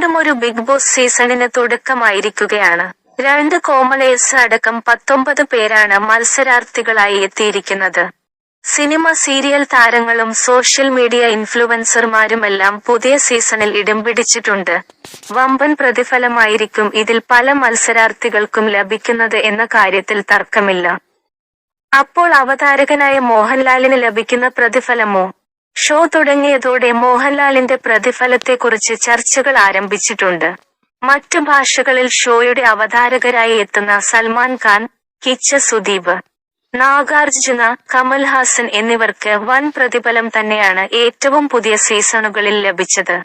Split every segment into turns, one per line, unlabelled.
വീണ്ടും ഒരു big boss സീസണിന് തുടക്കമായിരിക്കുകയാണ്. രണ്ട് കോമളേഴ്സ് അടക്കം പത്തൊമ്പത് പേരാണ് മത്സരാർത്ഥികളായി എത്തിയിരിക്കുന്നത്. സിനിമ സീരിയൽ താരങ്ങളും സോഷ്യൽ മീഡിയ ഇൻഫ്ലുവൻസർമാരുമെല്ലാം പുതിയ സീസണിൽ ഇടം പിടിച്ചിട്ടുണ്ട്. വമ്പൻ പ്രതിഫലമായിരിക്കും ഇതിൽ പല മത്സരാർത്ഥികൾക്കും ലഭിക്കുന്നത് എന്ന കാര്യത്തിൽ തർക്കമില്ല. അപ്പോൾ അവതാരകനായ മോഹൻലാലിന് ലഭിക്കുന്ന പ്രതിഫലമോ? ഷോ തുടങ്ങിയതോടെ മോഹൻലാലിന്റെ പ്രതിഫലത്തെക്കുറിച്ച് ചർച്ചകൾ ആരംഭിച്ചിട്ടുണ്ട്. മറ്റു ഭാഷകളിൽ ഷോയുടെ അവതാരകരായി എത്തുന്ന സൽമാൻ ഖാൻ കിച്ച സുദീപ് നാഗാർജുന കമൽഹാസൻ എന്നിവർക്ക് വൻ പ്രതിഫലം തന്നെയാണ് ഏറ്റവും പുതിയ സീസണുകളിൽ ലഭിച്ചത്.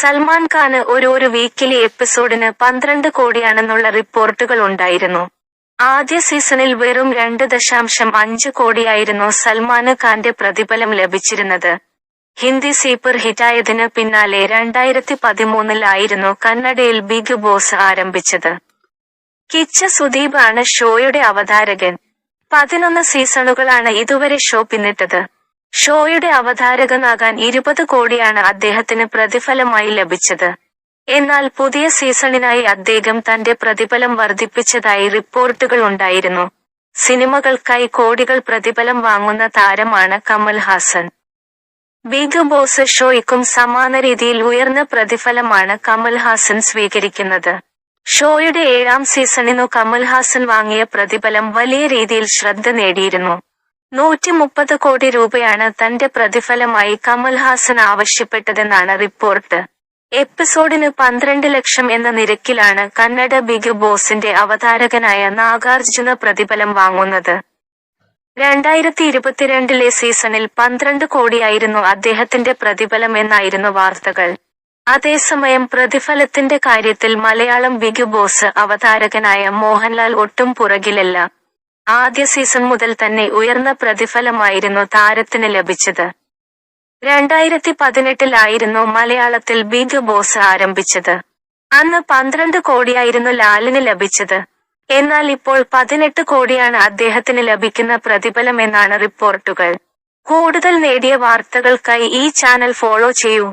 സൽമാൻ ഖാന് ഒരു വീക്കിലി എപ്പിസോഡിന് പന്ത്രണ്ട് കോടിയാണെന്നുള്ള റിപ്പോർട്ടുകൾ ഉണ്ടായിരുന്നു. ആദ്യ സീസണിൽ വെറും രണ്ട് ദശാംശം അഞ്ച് കോടിയായിരുന്നു സൽമാന് ഖാന്റെ പ്രതിഫലം ലഭിച്ചിരുന്നത്. ഹിന്ദി സീപ്പർ ഹിറ്റായതിന് പിന്നാലെ രണ്ടായിരത്തി പതിമൂന്നിലായിരുന്നു കന്നഡയിൽ ബിഗ് ബോസ് ആരംഭിച്ചത്. കിച്ച സുദീപ് ആണ് ഷോയുടെ അവതാരകൻ. പതിനൊന്ന് സീസണുകളാണ് ഇതുവരെ ഷോ പിന്നിട്ടത്. ഷോയുടെ അവതാരകനാകാൻ ഇരുപത് കോടിയാണ് അദ്ദേഹത്തിന് പ്രതിഫലമായി ലഭിച്ചത്. എന്നാൽ പുതിയ സീസണിനായി അദ്ദേഹം തന്റെ പ്രതിഫലം വർദ്ധിപ്പിച്ചതായി റിപ്പോർട്ടുകൾ ഉണ്ടായിരുന്നു. സിനിമകൾക്കായി കോടികൾ പ്രതിഫലം വാങ്ങുന്ന താരമാണ് കമൽ ഹാസൻ. ബിഗ് ബോസ് ഷോയ്ക്കും സമാന രീതിയിൽ ഉയർന്ന പ്രതിഫലമാണ് കമൽ ഹാസൻ സ്വീകരിക്കുന്നത്. ഷോയുടെ ഏഴാം സീസണിനു കമൽ ഹാസൻ വാങ്ങിയ പ്രതിഫലം വലിയ രീതിയിൽ ശ്രദ്ധ നേടിയിരുന്നു. നൂറ്റി മുപ്പത് കോടി രൂപയാണ് തന്റെ പ്രതിഫലമായി കമൽ ഹാസൻ ആവശ്യപ്പെട്ടതെന്നാണ് റിപ്പോർട്ട്. എപ്പിസോഡിന് പന്ത്രണ്ട് ലക്ഷം എന്ന നിരക്കിലാണ് കന്നഡ ബിഗ് ബോസിന്റെ അവതാരകനായ നാഗാർജുന പ്രതിഫലം വാങ്ങുന്നത്. രണ്ടായിരത്തി ഇരുപത്തിരണ്ടിലെ സീസണിൽ പന്ത്രണ്ട് കോടിയായിരുന്നു അദ്ദേഹത്തിന്റെ പ്രതിഫലം എന്നായിരുന്നു വാർത്തകൾ. അതേസമയം പ്രതിഫലത്തിന്റെ കാര്യത്തിൽ മലയാളം ബിഗ് ബോസ് അവതാരകനായ മോഹൻലാൽ ഒട്ടും പുറകിലല്ല. ആദ്യ സീസൺ മുതൽ തന്നെ ഉയർന്ന പ്രതിഫലമായിരുന്നു താരത്തിന് ലഭിച്ചത്. രണ്ടായിരത്തി പതിനെട്ടിലായിരുന്നു മലയാളത്തിൽ ബിഗ് ബോസ് ആരംഭിച്ചത്. അന്ന് പന്ത്രണ്ട് കോടിയായിരുന്നു ലാലിന് ലഭിച്ചത്. എന്നാൽ ഇപ്പോൾ പതിനെട്ട് കോടിയാണ് അദ്ദേഹത്തിന് ലഭിക്കുന്ന പ്രതിഫലം എന്നാണ് റിപ്പോർട്ടുകൾ. കൂടുതൽ നേടിയ വാർത്തകൾക്കായി ഈ ചാനൽ ഫോളോ ചെയ്യൂ.